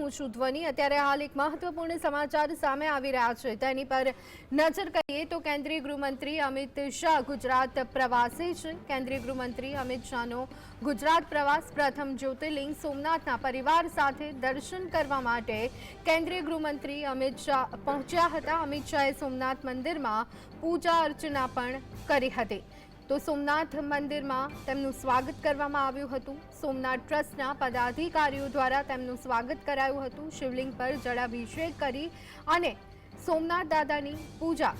હું છું ધ્વની. અત્યારે હાલ એક મહત્વપૂર્ણ સમાચાર સામે આવી રહ્યા છે. તેની પર નજર કરીએ તો કેન્દ્રીય ગૃહમંત્રી અમિત શાહ ગુજરાત પ્રવાસે છે. કેન્દ્રીય ગૃહમંત્રી અમિત શાહનો ગુજરાત પ્રવાસ પ્રથમ જ્યોતિર્લિંગ સોમનાથના પરિવાર સાથે દર્શન કરવા માટે કેન્દ્રીય ગૃહમંત્રી અમિત શાહ પહોંચ્યા હતા. અમિત શાહે સોમનાથ મંદિરમાં પૂજા અર્ચના પણ કરી હતી. તો સોમનાથ મંદિરમાં તેમનું સ્વાગત કરવામાં આવ્યું હતું. સોમનાથ ટ્રસ્ટના પદાધિકારીઓ દ્વારા તેમનું સ્વાગત કરાયું હતું. શિવલિંગ પર જળાભિષેક કરી અને સોમનાથ દાદાની પૂજા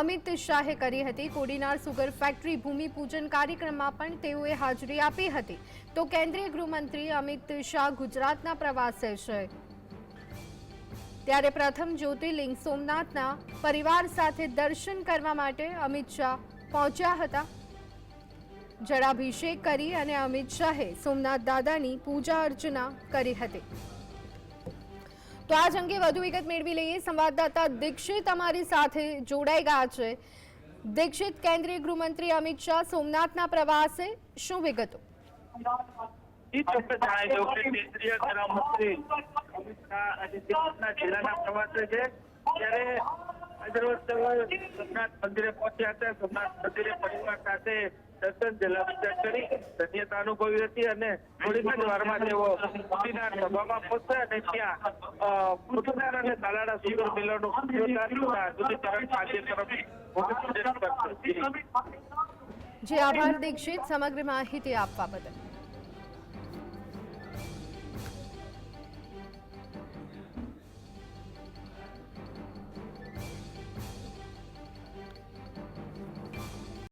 અમિત શાહે કરી હતી. કોડીનાર સુગર ફેક્ટરી ભૂમિપૂજન કાર્યક્રમમાં પણ તેઓએ હાજરી આપી હતી. તો કેન્દ્રીય ગૃહમંત્રી અમિત શાહ ગુજરાતના પ્રવાસે છે. ત્યારે પ્રથમ જ્યોતિર્લિંગ સોમનાથના પરિવાર સાથે દર્શન કરવા માટે અમિત શાહ પહોંચ્યા હતા. જળાભિષેક કરી અને અમિત શાહે સોમનાથ દાદાની પૂજા અર્ચના કરી હતી. તો આજ અંગે વધુ વિગત મેળવી લઈએ. સંવાદદાતા દીક્ષિત અમારી સાથે જોડાઈ ગયા છે. દીક્ષિત, કેન્દ્રીય ગૃહમંત્રી અમિત શાહ સોમનાથના પ્રવાસે શું વિગતો? કેન્દ્રીય ગૃહમંત્રી અમિત શાહ આજે જિલ્લાના પ્રવાસે છે. ત્યારે અને ત્યાં મોતીનાર અને તાલાડા સુગર મિલોનું દૂધીકરણ કાર્યક્રમ જે આભાર, દીક્ષિત, સમગ્ર માહિતી આપવા બદલ.